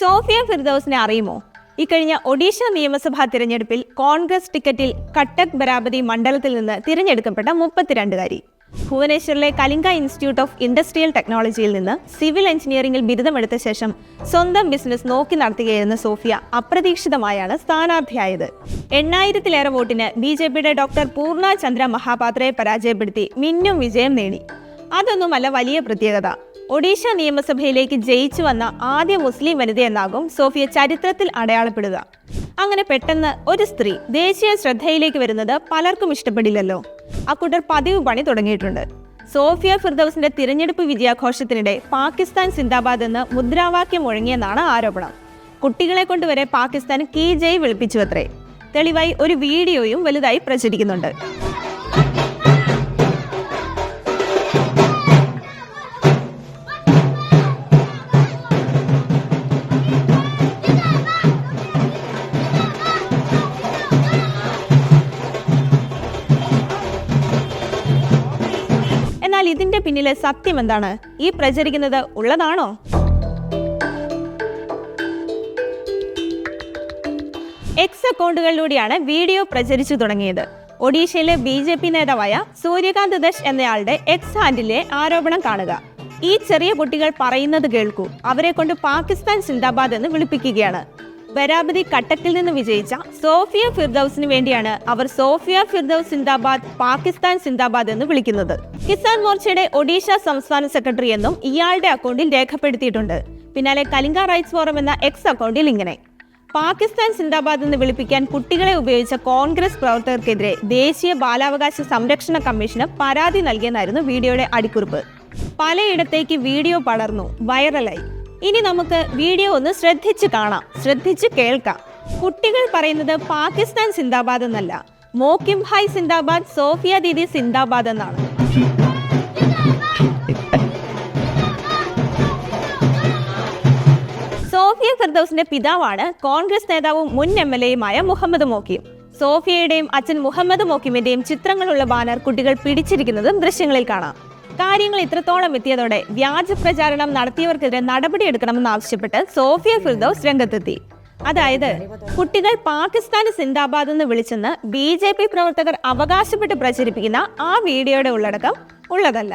Sophia ഫിർദൌസിനെ അറിയുമോ? ഇക്കഴിഞ്ഞ ഒഡീഷ നിയമസഭാ തിരഞ്ഞെടുപ്പിൽ കോൺഗ്രസ് ടിക്കറ്റിൽ കട്ടക് ബരാബതി മണ്ഡലത്തിൽ നിന്ന് തിരഞ്ഞെടുക്കപ്പെട്ട മുപ്പത്തിരണ്ടുകാരി. ഭുവനേശ്വറിലെ കലിംഗ ഇൻസ്റ്റിറ്റ്യൂട്ട് ഓഫ് ഇൻഡസ്ട്രിയൽ ടെക്നോളജിയിൽ നിന്ന് സിവിൽ എഞ്ചിനീയറിംഗിൽ ബിരുദമെടുത്ത ശേഷം സ്വന്തം ബിസിനസ് നോക്കി നടത്തുകയായിരുന്ന സോഫിയ അപ്രതീക്ഷിതമായാണ് സ്ഥാനാർത്ഥിയായത്. എണ്ണായിരത്തിലേറെ വോട്ടിന് ബി ജെ പിയുടെ ഡോക്ടർ പൂർണ ചന്ദ്ര മഹാപാത്രയെ പരാജയപ്പെടുത്തി മിന്നും വിജയം നേടി. അതൊന്നുമല്ല വലിയ പ്രത്യേകത. ഒഡീഷ നിയമസഭയിലേക്ക് ജയിച്ചു വന്ന ആദ്യ മുസ്ലിം വനിതയെന്നാകും സോഫിയ ചരിത്രത്തിൽ അടയാളപ്പെടുക. അങ്ങനെ പെട്ടെന്ന് ഒരു സ്ത്രീ ദേശീയ ശ്രദ്ധയിലേക്ക് വരുന്നത് പലർക്കും ഇഷ്ടപ്പെടില്ലല്ലോ. അക്കൂട്ടർ പതിവ് പണി തുടങ്ങിയിട്ടുണ്ട്. സോഫിയ ഫിർദൌസിന്റെ തിരഞ്ഞെടുപ്പ് വിജയാഘോഷത്തിനിടെ പാകിസ്ഥാൻ സിന്ദാബാദ് എന്ന് മുദ്രാവാക്യം മുഴങ്ങിയെന്നാണ് ആരോപണം. കുട്ടികളെ കൊണ്ടുവരെ പാകിസ്ഥാൻ കീ ജയ് വിളിപ്പിച്ചു അത്രേ തെളിവായി ഒരു വീഡിയോയും വലുതായി പ്രചരിക്കുന്നുണ്ട്. എന്നാൽ ഇതിന്റെ പിന്നിലെ സത്യം എന്താണ്? ഈ പ്രചരിക്കുന്നത് ഉള്ളതാണോ? എക്സ് അക്കൗണ്ടുകളിലൂടെയാണ് വീഡിയോ പ്രചരിച്ചു തുടങ്ങിയത്. ഒഡീഷയിലെ ബി ജെ പി നേതാവായ സൂര്യകാന്ത് ദശ് എന്നയാളുടെ എക്സ് ഹാൻഡിലെ ആരോപണം കാണുക. ഈ ചെറിയ കുട്ടികൾ പറയുന്നത് കേൾക്കൂ. അവരെ കൊണ്ട് പാകിസ്ഥാൻ സിന്ദാബാദ് എന്ന് വിളിപ്പിക്കുകയാണ്. ബരാബതി കട്ടക്കിൽ നിന്ന് വിജയിച്ച സോഫിയ ഫിർദൌസിന് വേണ്ടിയാണ് അവർ സോഫിയ ഫിർദൌസ് സിന്ദാബാദ് പാകിസ്ഥാൻ സിന്ദാബാദ് എന്ന് വിളിക്കുന്നത്. കിസാൻ മോർച്ചയുടെ ഒഡീഷ സംസ്ഥാന സെക്രട്ടറി എന്നും ഇയാളുടെ അക്കൗണ്ടിൽ രേഖപ്പെടുത്തിയിട്ടുണ്ട്. പിന്നാലെ കലിംഗ റൈറ്റ്സ് ഫോറം എന്ന എക്സ് അക്കൗണ്ടിൽ ഇങ്ങനെ. പാകിസ്ഥാൻ സിന്ദാബാദ് എന്ന് വിളിപ്പിക്കാൻ കുട്ടികളെ ഉപയോഗിച്ച കോൺഗ്രസ് പ്രവർത്തകർക്കെതിരെ ദേശീയ ബാലാവകാശ സംരക്ഷണ കമ്മീഷന് പരാതി നൽകിയെന്നായിരുന്നു വീഡിയോയുടെ അടിക്കുറിപ്പ്. പലയിടത്തേക്ക് വീഡിയോ പടർന്നു വൈറലായി. ഇനി നമുക്ക് വീഡിയോ ഒന്ന് ശ്രദ്ധിച്ച് കാണാം. ശ്രദ്ധിച്ച് കേൾക്കാം. കുട്ടികൾ പറയുന്നത് പാകിസ്ഥാൻ സിന്ദാബാദ് എന്നല്ല. മോക്കിം ഭായ് സിന്ദാബാദ് സോഫിയ ദീദി സിന്ദാബാദ് എന്നാണ്. സോഫിയ ഫിർദൌസിന്റെ പിതാവാണ് കോൺഗ്രസ് നേതാവും മുൻ എം എൽ എയുമായ മുഹമ്മദ് മോക്കിം. സോഫിയയുടെയും അച്ഛൻ മുഹമ്മദ് മോക്കിമിന്റെയും ചിത്രങ്ങളുള്ള ബാനർ കുട്ടികൾ പിടിച്ചിരിക്കുന്നതും ദൃശ്യങ്ങളിൽ കാണാം. കാര്യങ്ങൾ ഇത്രത്തോളം എത്തിയതോടെ വ്യാജ പ്രചാരണം നടത്തിയവർക്കെതിരെ നടപടിയെടുക്കണമെന്ന് ആവശ്യപ്പെട്ട് സോഫിയ ഫിർദൌസ് രംഗത്തെത്തി. അതായത് കുട്ടികൾ പാകിസ്ഥാന് സിന്ദാബാദ് എന്ന് വിളിച്ചെന്ന് ബി ജെ പി പ്രവർത്തകർ അവകാശപ്പെട്ട് പ്രചരിപ്പിക്കുന്ന ആ വീഡിയോയുടെ ഉള്ളടക്കം ഉള്ളതല്ല.